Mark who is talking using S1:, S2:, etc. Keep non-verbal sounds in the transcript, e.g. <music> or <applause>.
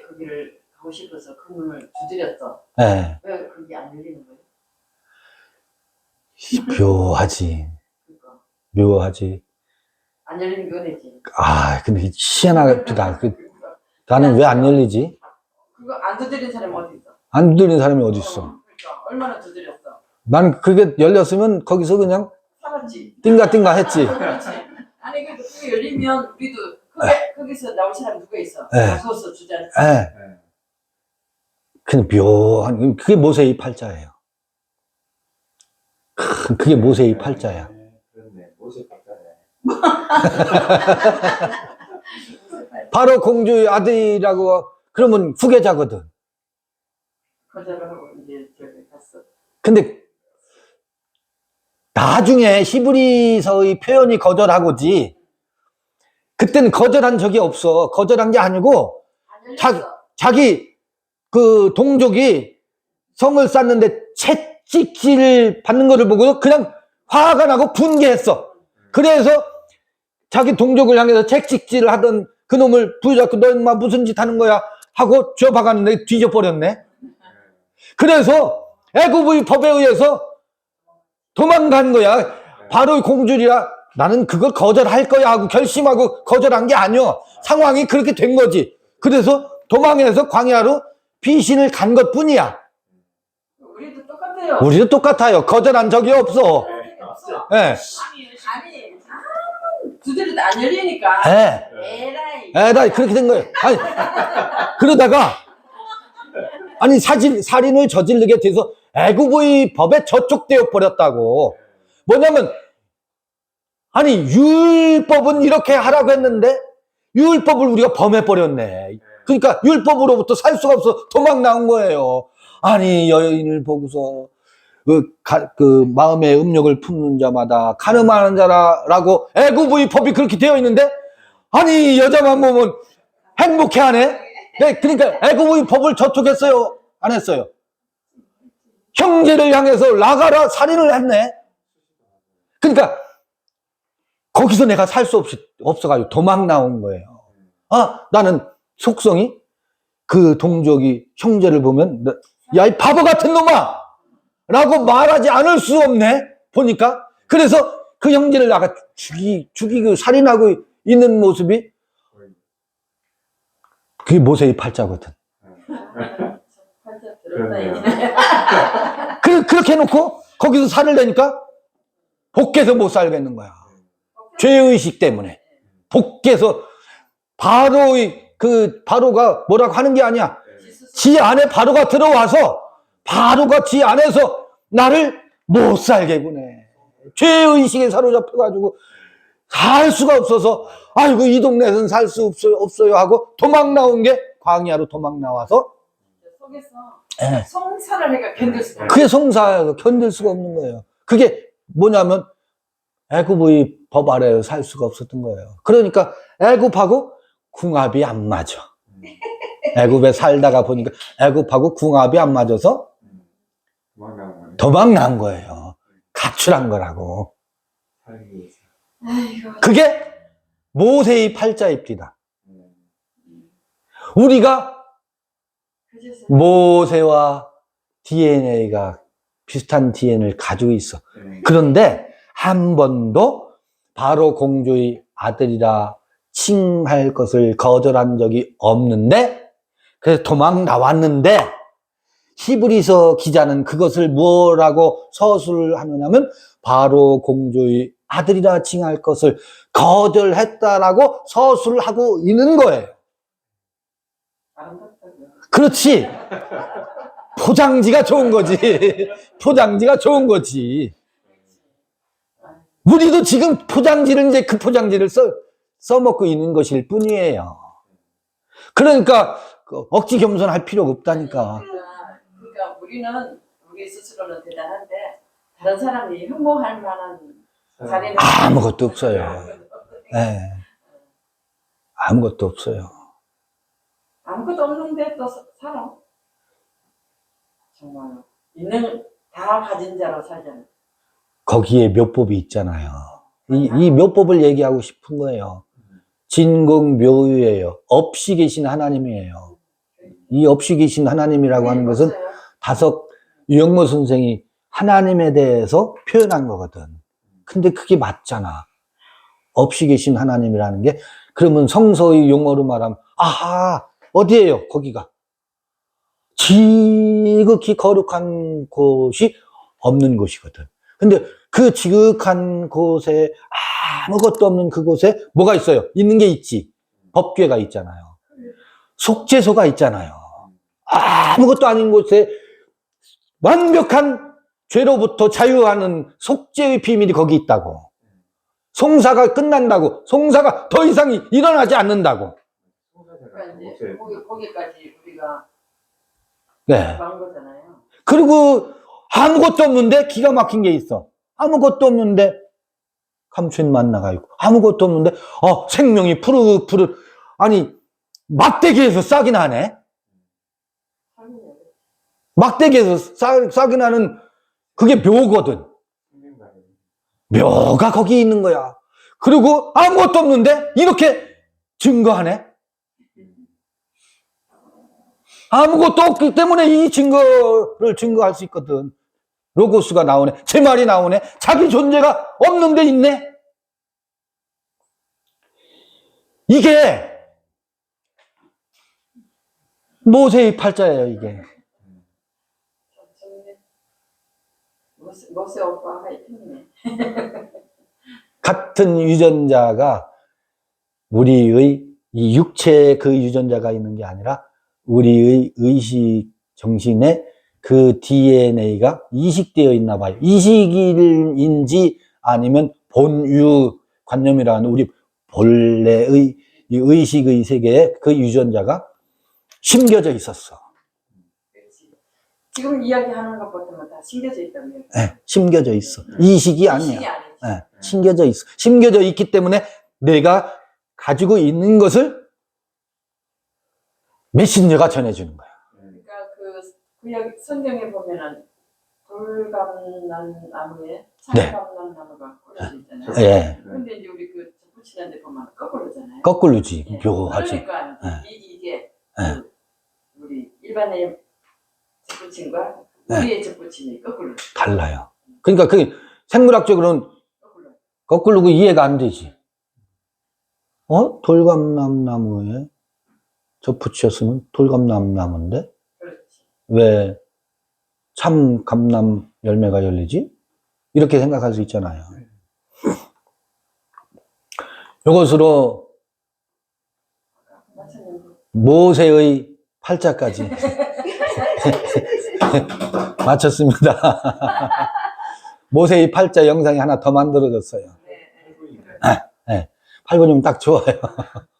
S1: 거기를 가고 싶어서 그 문을 두드렸어.
S2: 예.
S1: 왜 그게 안 열리는 거예요?
S2: 묘하지.
S1: 그러니까
S2: 묘하지.
S1: 안 열리는 게 은혜지.
S2: 아, 근데 희한하다. 그, 나는 왜 안 열리지?
S1: 그거 안 두드린 사람이 어디 있어?
S2: 안 두드리는 사람이 어디 있어?
S1: 어, 그러니까 얼마나 두드렸어?
S2: 난 그게 열렸으면 거기서 그냥
S1: 살았지.
S2: 띵가띵가 했지.
S1: 그렇지. 아니 그 그게 열리면 우리도 그게 거기서 나올 사람 누가 있어?
S2: 네.
S1: 가서서 주잖아.
S2: 예. 그냥 묘한, 그게 모세의 팔자예요. 크, 그게 모세의 팔자야.
S3: 그렇네. 모세 박자네. <laughs>
S2: 바로 공주의 아들이라고, 그러면 후계자거든.
S1: 거절을 하고 이제 저기 갔어.
S2: 근데, 나중에 히브리서의 표현이 거절하고지, 그때는 거절한 적이 없어. 거절한 게 아니고. 자- 자기 그 동족이 성을 쌓는데 채찍질 받는 것을 보고 그냥 화가 나고 분개했어. 그래서 자기 동족을 향해서 채찍질을 하던 그 놈을 부여잡고 너 인마 무슨 짓 하는 거야 하고 쥐어박았는데 뒤져버렸네. 그래서 애굽의 법에 의해서 도망간 거야. 바로 공주리라 나는 그걸 거절할 거야 하고 결심하고 거절한 게 아니야. 상황이 그렇게 된 거지. 그래서 도망해서 광야로 피신을 간 것 뿐이야.
S1: 우리도 똑같아요.
S2: 우리도 똑같아요. 거절한 적이 없어.
S1: 없어.
S2: 예.
S1: 아니, 아무 두드려도 안 열리니까.
S2: 예.
S1: 에라이.
S2: 에다 그렇게 된 거예요. 아니, 그러다가 아니 사질 살인을 저지르게 돼서 애굽의 법에 저촉되어 버렸다고. 뭐냐면 아니 율법은 이렇게 하라고 했는데 율법을 우리가 범해 버렸네. 그러니까 율법으로부터 살 수가 없어 도망 나온 거예요. 아니 여인을 보고서 그, 가- 그 마음의 음욕을 품는 자마다 가늠하는 자라라고 애굽의 법이 그렇게 되어 있는데 아니 여자만 보면 행복해하네. 네, 그러니까 애굽의 법을 저촉했어요. 안 했어요. 형제를 향해서 나가라 살인을 했네. 그러니까 거기서 내가 살 수 없이 없어가지고 도망 나온 거예요. 아 나는 속성이 그 동족이 형제를 보면 야 이 바보 같은 놈아 라고 말하지 않을 수 없네 보니까 그래서 그 형제를 나가 죽이 죽이고 살인하고 있는 모습이 그게 모세의 팔자거든.
S3: 그,
S2: 그렇게 해놓고 거기서 살을 내니까 복해서 못 살겠는 거야. 죄의식 때문에. 복해서 바로의 그 바로가 뭐라고 하는 게 아니야. 지 안에 바로가 들어와서 바로가 지 안에서 나를 못 살게 구네. 죄의식에 사로잡혀가지고 살 수가 없어서 아이고 이 동네에서는 살 수 없어요, 없어요 하고 도망 나온 게 광야로 도망 나와서
S1: 속에서
S2: 예.
S1: 성사를 해가 견딜 수가.
S2: 그게 성사예요. 견딜 수가 없는 거예요. 그게 뭐냐면 애굽의 법 아래에 살 수가 없었던 거예요. 그러니까 애굽하고 궁합이 안 맞아. 애굽에 살다가 보니까 애굽하고 궁합이 안 맞아서
S3: 도망가는 거네.
S2: 도망 난 거예요. 가출한 거라고. 그게 모세의 팔자입니다.
S3: 음.
S2: 우리가 모세와 DNA가 비슷한 DNA를 가지고 있어.
S3: 네.
S2: 그런데 한 번도 바로 공주의 아들이라 칭할 것을 거절한 적이 없는데 그래서 도망 나왔는데 히브리서 기자는 그것을 뭐라고 서술을 하느냐면 바로 공주의 아들이라 칭할 것을 거절했다라고 서술을 하고 있는 거예요. 그렇지. 포장지가 좋은 거지. <laughs> 포장지가 좋은 거지. 우리도 지금 포장지를 이제 그 포장지를 써, 써먹고 있는 것일 뿐이에요. 그러니까 그 억지 겸손할 필요가 없다니까.
S1: 그러니까, 그러니까 우리는 우리 스스로는 대단한데 다른 사람이 흠모할 만한 자리는
S2: 아무것도 없어요. 예. 아무것도 없어요.
S1: 아무것도 없는데 또 사- 살아. 정말 있는 다 가진 자로 살잖아.
S2: 거기에 묘법이 있잖아요. 이, 이 묘법을 얘기하고 싶은 거예요. 진공 묘유예요. 없이 계신 하나님이에요. 이 없이 계신 하나님이라고 하는 것은
S1: 없어요.
S2: 다섯 유영모 선생이 하나님에 대해서 표현한 거거든. 근데 그게 맞잖아. 없이 계신 하나님이라는 게 그러면 성서의 용어로 말하면 아하 어디에요 거기가 지극히 거룩한 곳이 없는 곳이거든. 근데 그 지극한 곳에 아무것도 없는 그곳에 뭐가 있어요? 있는 게 있지. 법궤가 있잖아요. 속죄소가 있잖아요. 아무것도 아닌 곳에 완벽한 죄로부터 자유하는 속죄의 비밀이 거기 있다고. 송사가 끝난다고. 송사가 더 이상 일어나지 않는다고.
S1: 그러니까 이제 거기 거기까지 우리가
S2: 네. 그리고 아무것도 없는데 기가 막힌 게 있어. 아무것도 없는데 감춘만 나가 있고 아무것도 없는데 어 생명이 푸르푸르 아니 막대기에서 싹이 나네. 막대기에서 싹, 싹이 나는 그게 묘거든. 묘가 거기 있는 거야. 그리고 아무것도 없는데 이렇게 증거하네. 아무것도 없기 때문에 이 증거를 증거할 수 있거든. 로고스가 나오네. 제 말이 나오네. 자기 존재가 없는데 있네. 이게 모세의 팔자예요, 이게.
S1: 모세, 모세 오빠 하이팅이네. <laughs>
S2: 같은 유전자가 우리의 이 육체의 그 유전자가 있는 게 아니라 우리의 의식 정신에 그 DNA가 이식되어 있나 봐요. 이식인지 아니면 본유 관념이라는 우리 본래의 이 의식의 세계에 그 유전자가 심겨져 있었어.
S1: 지금 이야기하는 것보다는 다 심겨져 있다고요.
S2: 예, 심겨져 있어. 이식이 아니야.
S1: 이식이.
S2: 예, 심겨져 있어. 심겨져 있기 때문에 내가 가지고 있는 것을 메신저가 전해주는 거야.
S1: 구약 성경에 보면은 돌감난 나무에
S2: 네.
S1: 참감난 나무가 꽂혀져 있잖아요.
S2: 예,
S1: 근데 이제 우리 그 붙이는데 보면 거꾸로잖아요.
S2: 거꾸로지.
S1: 예.
S2: 묘하지.
S1: 그러니까
S2: 네.
S1: 이, 이게
S2: 네.
S1: 그 우리 일반의 접붙임과
S2: 네.
S1: 우리의 접붙임이 거꾸로
S2: 달라요. 그러니까 그 생물학적으로는
S1: 거꾸로.
S2: 거꾸로 그 이해가 안 되지. 어? 돌감남 나무에 저 붙였으면 돌감남 나무인데. 왜 참감남 열매가 열리지? 이렇게 생각할 수 있잖아요.
S1: 이것으로
S2: 모세의 팔자까지 <laughs> 마쳤습니다. <laughs> 모세의 팔자 영상이 하나 더 만들어졌어요.
S1: 네, 네.
S2: 팔분이면 딱 좋아요. <laughs>